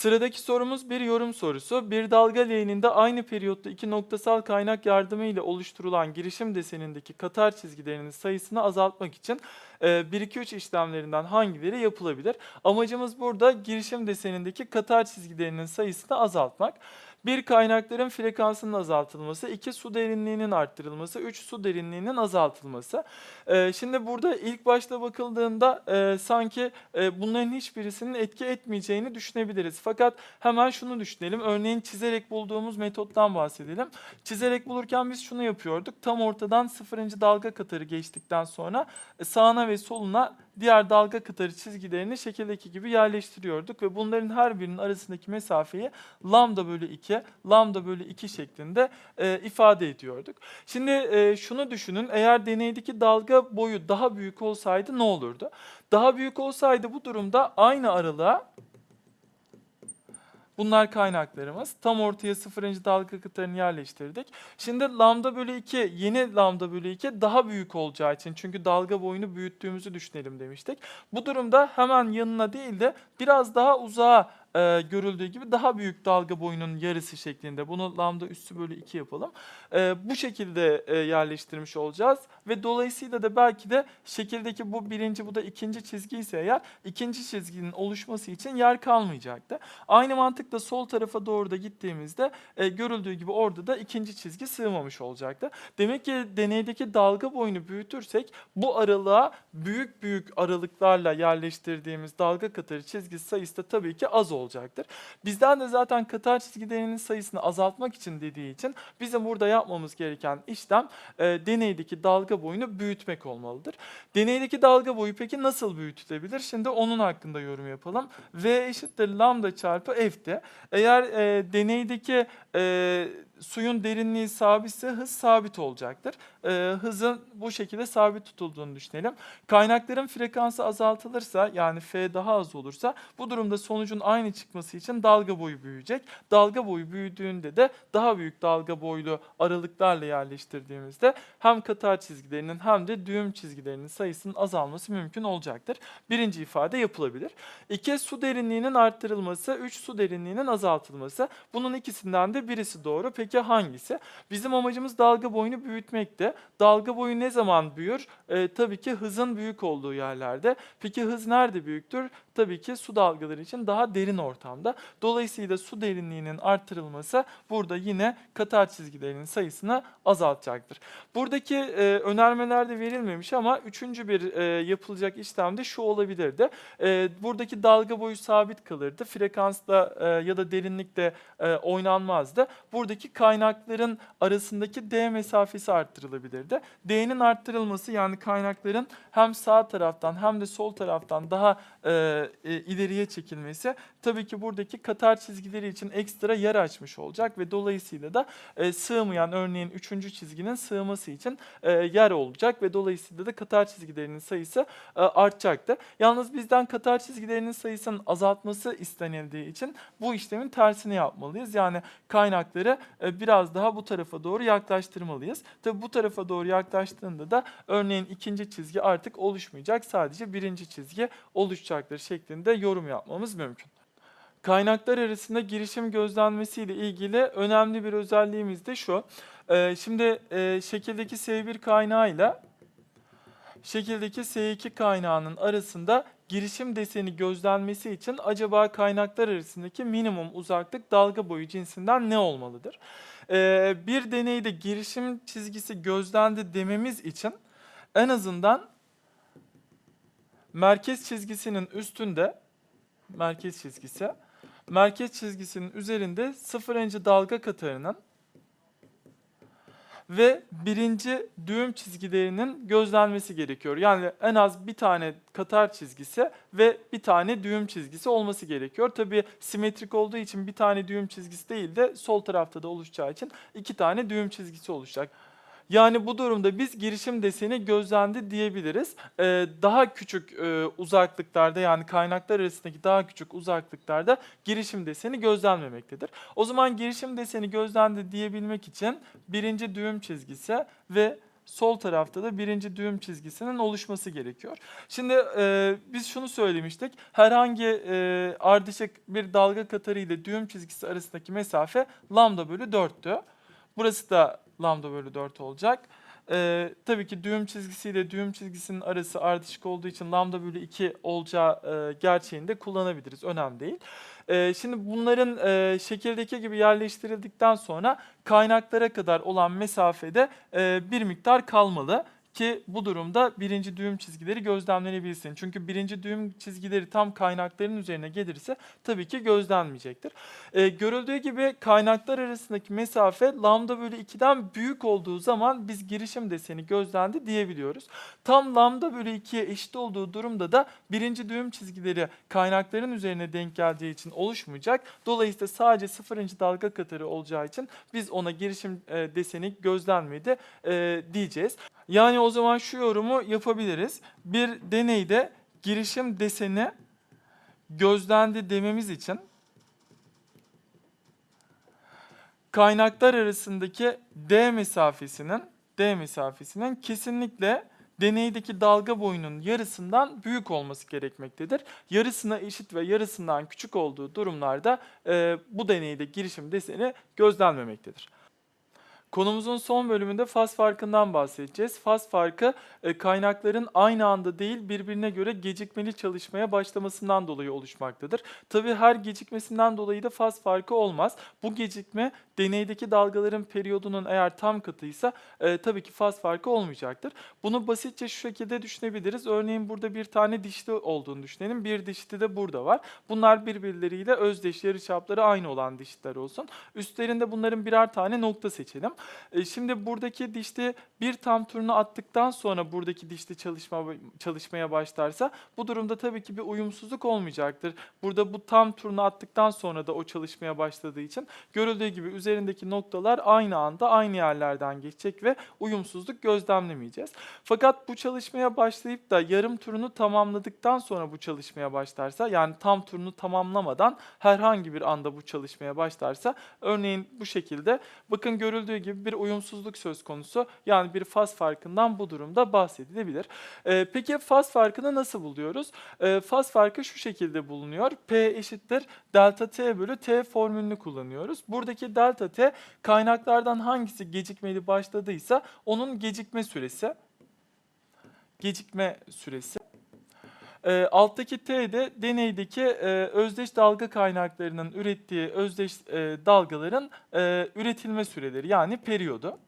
Sıradaki sorumuz bir yorum sorusu. Bir dalga leğeninde aynı periyotta iki noktasal kaynak yardımı ile oluşturulan girişim desenindeki katar çizgilerinin sayısını azaltmak için e, 1-2-3 işlemlerinden hangileri yapılabilir? Amacımız burada girişim desenindeki katar çizgilerinin sayısını azaltmak. Bir kaynakların frekansının azaltılması, iki su derinliğinin arttırılması, üç su derinliğinin azaltılması. Ee, şimdi burada ilk başta bakıldığında e, sanki e, bunların hiçbirisinin etki etmeyeceğini düşünebiliriz. Fakat hemen şunu düşünelim. Örneğin çizerek bulduğumuz metottan bahsedelim. Çizerek bulurken biz şunu yapıyorduk. Tam ortadan sıfırıncı dalga katarı geçtikten sonra e, sağına ve soluna diğer dalga katarı çizgilerini şekildeki gibi yerleştiriyorduk ve bunların her birinin arasındaki mesafeyi lambda bölü 2, lambda bölü 2 şeklinde e, ifade ediyorduk. Şimdi e, şunu düşünün, eğer deneydeki dalga boyu daha büyük olsaydı ne olurdu? Daha büyük olsaydı bu durumda aynı aralığa Bunlar kaynaklarımız. Tam ortaya sıfırıncı dalga kıtarını yerleştirdik. Şimdi lambda bölü 2, yeni lambda bölü 2 daha büyük olacağı için çünkü dalga boyunu büyüttüğümüzü düşünelim demiştik. Bu durumda hemen yanına değil de biraz daha uzağa e, görüldüğü gibi daha büyük dalga boyunun yarısı şeklinde. Bunu lambda üssü bölü 2 yapalım. E, bu şekilde e, yerleştirmiş olacağız ve dolayısıyla da belki de şekildeki bu birinci bu da ikinci çizgi ise eğer ikinci çizginin oluşması için yer kalmayacaktı. Aynı mantıkla sol tarafa doğru da gittiğimizde e, görüldüğü gibi orada da ikinci çizgi sığmamış olacaktı. Demek ki deneydeki dalga boyunu büyütürsek bu aralığa büyük büyük aralıklarla yerleştirdiğimiz dalga katarı çizgisi sayısı da tabii ki az olacaktır. Bizden de zaten katar çizgilerinin sayısını azaltmak için dediği için bizim burada yapmamız gereken işlem e, deneydeki dalga boyunu büyütmek olmalıdır. Deneydeki dalga boyu peki nasıl büyütülebilir? Şimdi onun hakkında yorum yapalım. V eşittir lambda çarpı F'ti. Eğer e, deneydeki e, suyun derinliği sabitse hız sabit olacaktır. E, hızın bu şekilde sabit tutulduğunu düşünelim. Kaynakların frekansı azaltılırsa yani F daha az olursa bu durumda sonucun aynı çıkması için dalga boyu büyüyecek. Dalga boyu büyüdüğünde de daha büyük dalga boylu aralıklarla yerleştirdiğimizde hem katar çizgilerinin hem de düğüm çizgilerinin sayısının azalması mümkün olacaktır. Birinci ifade yapılabilir. İki su derinliğinin arttırılması, üç su derinliğinin azaltılması. Bunun ikisinden de birisi doğru. Peki hangisi? Bizim amacımız dalga boyunu büyütmekti. Dalga boyu ne zaman büyür? Ee, tabii ki hızın büyük olduğu yerlerde. Peki hız nerede büyüktür? Tabii ki su dalgaları için daha derin ortamda. Dolayısıyla su derinliğinin arttırılması burada yine katar çizgilerinin sayısını azaltacaktır. Buradaki e, önermelerde verilmemiş ama üçüncü bir e, yapılacak işlem de şu olabilirdi. E, buradaki dalga boyu sabit kalırdı. Frekansla e, ya da derinlikte e, oynanmazdı. Buradaki kaynakların arasındaki D mesafesi arttırılabilirdi. D'nin arttırılması yani kaynakların hem sağ taraftan hem de sol taraftan daha e, e, ileriye çekilmesi tabii ki buradaki katar çizgileri için ekstra yer açmış olacak ve dolayısıyla da e, sığmayan örneğin üçüncü çizginin sığması için e, yer olacak ve dolayısıyla da katar çizgilerinin sayısı e, artacaktı. Yalnız bizden katar çizgilerinin sayısının azaltması istenildiği için bu işlemin tersini yapmalıyız. Yani kaynakları e, biraz daha bu tarafa doğru yaklaştırmalıyız. Tabii bu tarafa doğru yaklaştığında da örneğin ikinci çizgi artık oluşmayacak. Sadece birinci çizgi oluşacaktır şeklinde yorum yapmamız mümkün. Kaynaklar arasında girişim gözlenmesiyle ilgili önemli bir özelliğimiz de şu. Ee, şimdi e, şekildeki S1 kaynağıyla şekildeki S2 kaynağının arasında girişim deseni gözlenmesi için acaba kaynaklar arasındaki minimum uzaklık dalga boyu cinsinden ne olmalıdır? Ee, bir deneyde girişim çizgisi gözlendi dememiz için en azından merkez çizgisinin üstünde merkez çizgisi merkez çizgisinin üzerinde sıfırıncı dalga katarının ve birinci düğüm çizgilerinin gözlenmesi gerekiyor. Yani en az bir tane katar çizgisi ve bir tane düğüm çizgisi olması gerekiyor. Tabii simetrik olduğu için bir tane düğüm çizgisi değil de sol tarafta da oluşacağı için iki tane düğüm çizgisi oluşacak. Yani bu durumda biz girişim deseni gözlendi diyebiliriz. Ee, daha küçük e, uzaklıklarda yani kaynaklar arasındaki daha küçük uzaklıklarda girişim deseni gözlenmemektedir. O zaman girişim deseni gözlendi diyebilmek için birinci düğüm çizgisi ve sol tarafta da birinci düğüm çizgisinin oluşması gerekiyor. Şimdi e, biz şunu söylemiştik. Herhangi e, ardışık bir dalga katarı ile düğüm çizgisi arasındaki mesafe lambda bölü 4'tü. Burası da lambda bölü 4 olacak. Ee, tabii ki düğüm çizgisiyle düğüm çizgisinin arası ardışık olduğu için lambda bölü 2 olacağı e, gerçeğini de kullanabiliriz. Önemli değil. Ee, şimdi bunların e, şekildeki gibi yerleştirildikten sonra kaynaklara kadar olan mesafede e, bir miktar kalmalı ki bu durumda birinci düğüm çizgileri gözlemlenebilsin. Çünkü birinci düğüm çizgileri tam kaynakların üzerine gelirse tabii ki gözlenmeyecektir. Ee, görüldüğü gibi kaynaklar arasındaki mesafe lambda bölü 2'den büyük olduğu zaman biz girişim deseni gözlendi diyebiliyoruz. Tam lambda bölü 2'ye eşit olduğu durumda da birinci düğüm çizgileri kaynakların üzerine denk geldiği için oluşmayacak. Dolayısıyla sadece sıfırıncı dalga katarı olacağı için biz ona girişim e, deseni gözlenmedi e, diyeceğiz. Yani o zaman şu yorumu yapabiliriz. Bir deneyde girişim deseni gözlendi dememiz için kaynaklar arasındaki D mesafesinin D mesafesinin kesinlikle deneydeki dalga boyunun yarısından büyük olması gerekmektedir. Yarısına eşit ve yarısından küçük olduğu durumlarda e, bu deneyde girişim deseni gözlenmemektedir. Konumuzun son bölümünde faz farkından bahsedeceğiz. Faz farkı e, kaynakların aynı anda değil birbirine göre gecikmeli çalışmaya başlamasından dolayı oluşmaktadır. Tabii her gecikmesinden dolayı da faz farkı olmaz. Bu gecikme deneydeki dalgaların periyodunun eğer tam katıysa e, tabii ki faz farkı olmayacaktır. Bunu basitçe şu şekilde düşünebiliriz. Örneğin burada bir tane dişli olduğunu düşünelim. Bir dişli de burada var. Bunlar birbirleriyle özdeş yarıçapları aynı olan dişliler olsun. Üstlerinde bunların birer tane nokta seçelim. E, şimdi buradaki dişli bir tam turunu attıktan sonra buradaki dişli çalışma çalışmaya başlarsa bu durumda tabii ki bir uyumsuzluk olmayacaktır. Burada bu tam turunu attıktan sonra da o çalışmaya başladığı için görüldüğü gibi üzerindeki noktalar aynı anda aynı yerlerden geçecek ve uyumsuzluk gözlemlemeyeceğiz. Fakat bu çalışmaya başlayıp da yarım turunu tamamladıktan sonra bu çalışmaya başlarsa yani tam turunu tamamlamadan herhangi bir anda bu çalışmaya başlarsa örneğin bu şekilde bakın görüldüğü gibi bir uyumsuzluk söz konusu. Yani bir faz farkından bu durumda bahsedilebilir. Ee, peki faz farkını nasıl buluyoruz? Ee, faz farkı şu şekilde bulunuyor. P eşittir delta t bölü t formülünü kullanıyoruz. Buradaki delta t kaynaklardan hangisi gecikmeli başladıysa onun gecikme süresi. Gecikme süresi. E, alttaki T de deneydeki e, özdeş dalga kaynaklarının ürettiği özdeş e, dalgaların e, üretilme süreleri yani periyodu.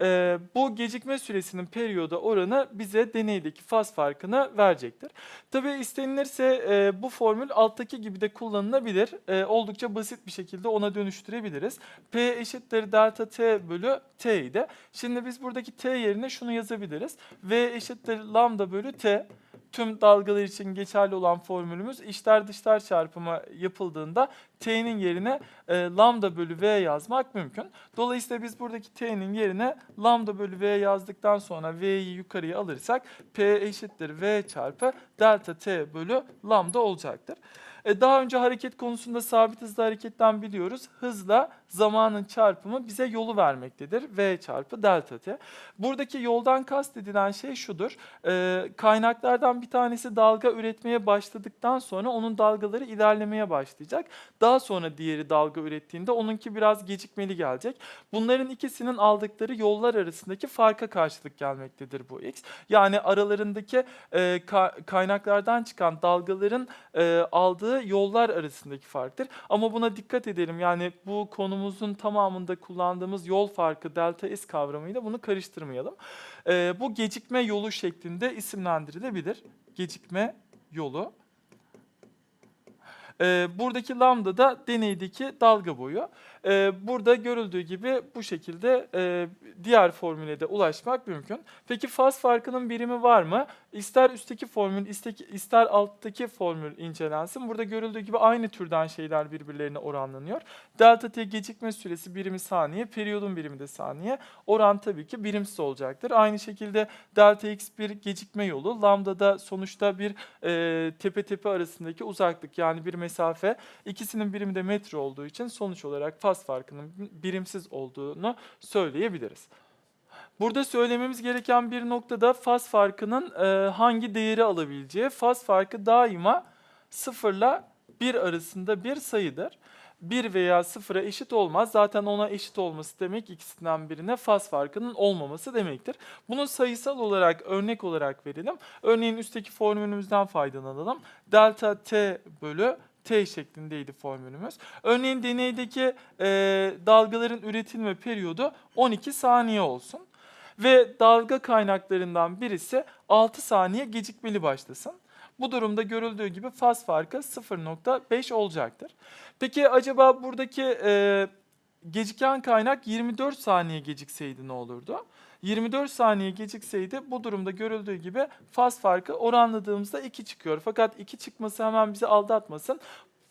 E, bu gecikme süresinin periyoda oranı bize deneydeki faz farkını verecektir. Tabi istenilirse e, bu formül alttaki gibi de kullanılabilir. E, oldukça basit bir şekilde ona dönüştürebiliriz. P eşittir delta t bölü t idi. Şimdi biz buradaki t yerine şunu yazabiliriz. V eşittir lambda bölü t tüm dalgalar için geçerli olan formülümüz içler dışlar çarpımı yapıldığında t'nin yerine e, lambda bölü v yazmak mümkün. Dolayısıyla biz buradaki t'nin yerine lambda bölü v yazdıktan sonra v'yi yukarıya alırsak p eşittir v çarpı delta t bölü lambda olacaktır. E, daha önce hareket konusunda sabit hızlı hareketten biliyoruz. Hızla zamanın çarpımı bize yolu vermektedir. V çarpı delta t. Buradaki yoldan kastedilen şey şudur. E, kaynaklardan bir tanesi dalga üretmeye başladıktan sonra onun dalgaları ilerlemeye başlayacak. Daha sonra diğeri dalga ürettiğinde onunki biraz gecikmeli gelecek. Bunların ikisinin aldıkları yollar arasındaki farka karşılık gelmektedir bu x. Yani aralarındaki e, ka kaynaklardan çıkan dalgaların aldığı yollar arasındaki farktır. Ama buna dikkat edelim. Yani bu konumuzun tamamında kullandığımız yol farkı delta S kavramıyla bunu karıştırmayalım. E, bu gecikme yolu şeklinde isimlendirilebilir. Gecikme yolu. E, buradaki lambda da deneydeki dalga boyu. E, burada görüldüğü gibi bu şekilde e, diğer formüle de ulaşmak mümkün. Peki faz farkının birimi var mı? İster üstteki formül, ister alttaki formül incelensin. Burada görüldüğü gibi aynı türden şeyler birbirlerine oranlanıyor. Delta t gecikme süresi birimi saniye, periyodun birimi de saniye. Oran tabii ki birimsiz olacaktır. Aynı şekilde delta x bir gecikme yolu. Lambda da sonuçta bir e, tepe tepe arasındaki uzaklık yani bir mesafe. İkisinin birimi de metre olduğu için sonuç olarak faz farkının birimsiz olduğunu söyleyebiliriz. Burada söylememiz gereken bir noktada faz farkının e, hangi değeri alabileceği. Faz farkı daima 0 ile 1 arasında bir sayıdır. 1 veya 0'a eşit olmaz. Zaten ona eşit olması demek ikisinden birine faz farkının olmaması demektir. Bunu sayısal olarak örnek olarak verelim. Örneğin üstteki formülümüzden faydalanalım. Delta t bölü t şeklindeydi formülümüz. Örneğin deneydeki e, dalgaların üretilme periyodu 12 saniye olsun. Ve dalga kaynaklarından birisi 6 saniye gecikmeli başlasın. Bu durumda görüldüğü gibi faz farkı 0.5 olacaktır. Peki acaba buradaki e, geciken kaynak 24 saniye gecikseydi ne olurdu? 24 saniye gecikseydi bu durumda görüldüğü gibi faz farkı oranladığımızda 2 çıkıyor. Fakat 2 çıkması hemen bizi aldatmasın.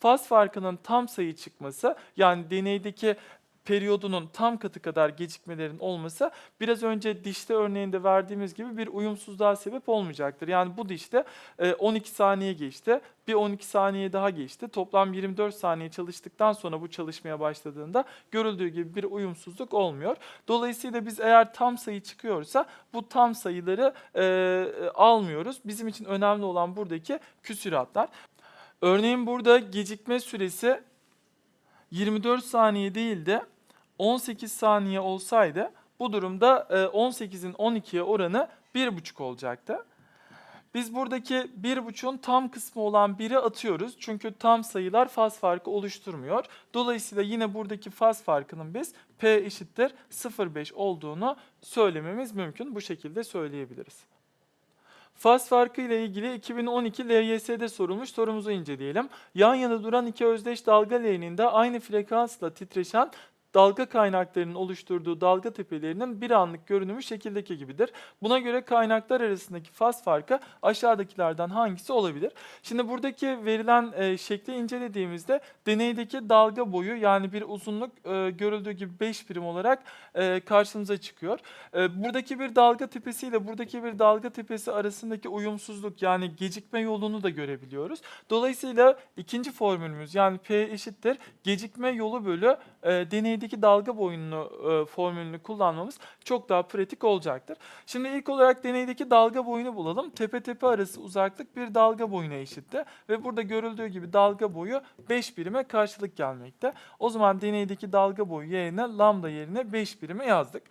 Faz farkının tam sayı çıkması yani deneydeki periyodunun tam katı kadar gecikmelerin olması biraz önce dişte örneğinde verdiğimiz gibi bir uyumsuzluğa sebep olmayacaktır. Yani bu dişte e, 12 saniye geçti, bir 12 saniye daha geçti. Toplam 24 saniye çalıştıktan sonra bu çalışmaya başladığında görüldüğü gibi bir uyumsuzluk olmuyor. Dolayısıyla biz eğer tam sayı çıkıyorsa bu tam sayıları e, e, almıyoruz. Bizim için önemli olan buradaki küsuratlar. Örneğin burada gecikme süresi 24 saniye değil de 18 saniye olsaydı bu durumda e, 18'in 12'ye oranı 1,5 olacaktı. Biz buradaki 1,5'un tam kısmı olan 1'i atıyoruz. Çünkü tam sayılar faz farkı oluşturmuyor. Dolayısıyla yine buradaki faz farkının biz P eşittir 0,5 olduğunu söylememiz mümkün. Bu şekilde söyleyebiliriz. Faz farkı ile ilgili 2012 LYS'de sorulmuş sorumuzu inceleyelim. Yan yana duran iki özdeş dalga leğeninde aynı frekansla titreşen dalga kaynaklarının oluşturduğu dalga tepelerinin bir anlık görünümü şekildeki gibidir. Buna göre kaynaklar arasındaki faz farkı aşağıdakilerden hangisi olabilir? Şimdi buradaki verilen e, şekli incelediğimizde deneydeki dalga boyu yani bir uzunluk e, görüldüğü gibi 5 birim olarak e, karşımıza çıkıyor. E, buradaki bir dalga tepesi ile buradaki bir dalga tepesi arasındaki uyumsuzluk yani gecikme yolunu da görebiliyoruz. Dolayısıyla ikinci formülümüz yani P eşittir gecikme yolu bölü e, deneydeki dalga boyunu e, formülünü kullanmamız çok daha pratik olacaktır. Şimdi ilk olarak deneydeki dalga boyunu bulalım. Tepe tepe arası uzaklık bir dalga boyuna eşitti ve burada görüldüğü gibi dalga boyu 5 birime karşılık gelmekte. O zaman deneydeki dalga boyu yerine lambda yerine 5 birime yazdık.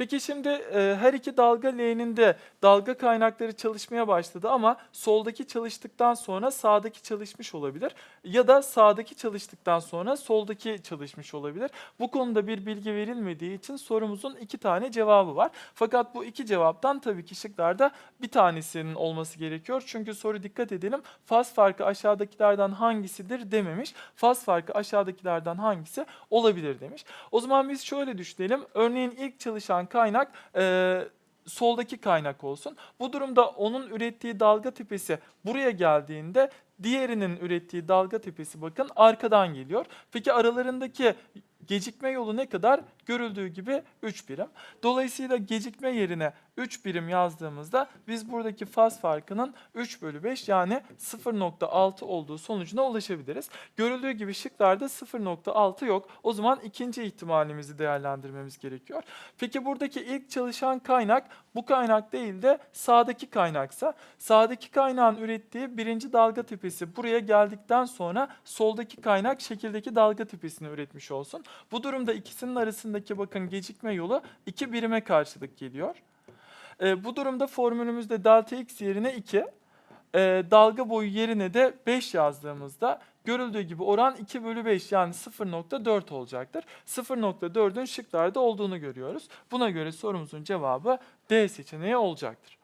Peki şimdi e, her iki dalga leğeninde dalga kaynakları çalışmaya başladı ama soldaki çalıştıktan sonra sağdaki çalışmış olabilir ya da sağdaki çalıştıktan sonra soldaki çalışmış olabilir. Bu konuda bir bilgi verilmediği için sorumuzun iki tane cevabı var. Fakat bu iki cevaptan tabii ki şıklarda bir tanesinin olması gerekiyor. Çünkü soru dikkat edelim faz farkı aşağıdakilerden hangisidir dememiş. Faz farkı aşağıdakilerden hangisi olabilir demiş. O zaman biz şöyle düşünelim. Örneğin ilk çalışan kaynak e, soldaki kaynak olsun. Bu durumda onun ürettiği dalga tipesi buraya geldiğinde diğerinin ürettiği dalga tipesi bakın arkadan geliyor. Peki aralarındaki gecikme yolu ne kadar? Görüldüğü gibi 3 birim. Dolayısıyla gecikme yerine 3 birim yazdığımızda biz buradaki faz farkının 3 bölü 5 yani 0.6 olduğu sonucuna ulaşabiliriz. Görüldüğü gibi şıklarda 0.6 yok. O zaman ikinci ihtimalimizi değerlendirmemiz gerekiyor. Peki buradaki ilk çalışan kaynak bu kaynak değil de sağdaki kaynaksa sağdaki kaynağın ürettiği birinci dalga tipesi buraya geldikten sonra soldaki kaynak şekildeki dalga tipesini üretmiş olsun. Bu durumda ikisinin arasındaki bakın gecikme yolu 2 birime karşılık geliyor. E, bu durumda formülümüzde delta x yerine 2, e, dalga boyu yerine de 5 yazdığımızda görüldüğü gibi oran 2 bölü 5 yani 0.4 olacaktır. 0.4'ün şıklarda olduğunu görüyoruz. Buna göre sorumuzun cevabı D seçeneği olacaktır.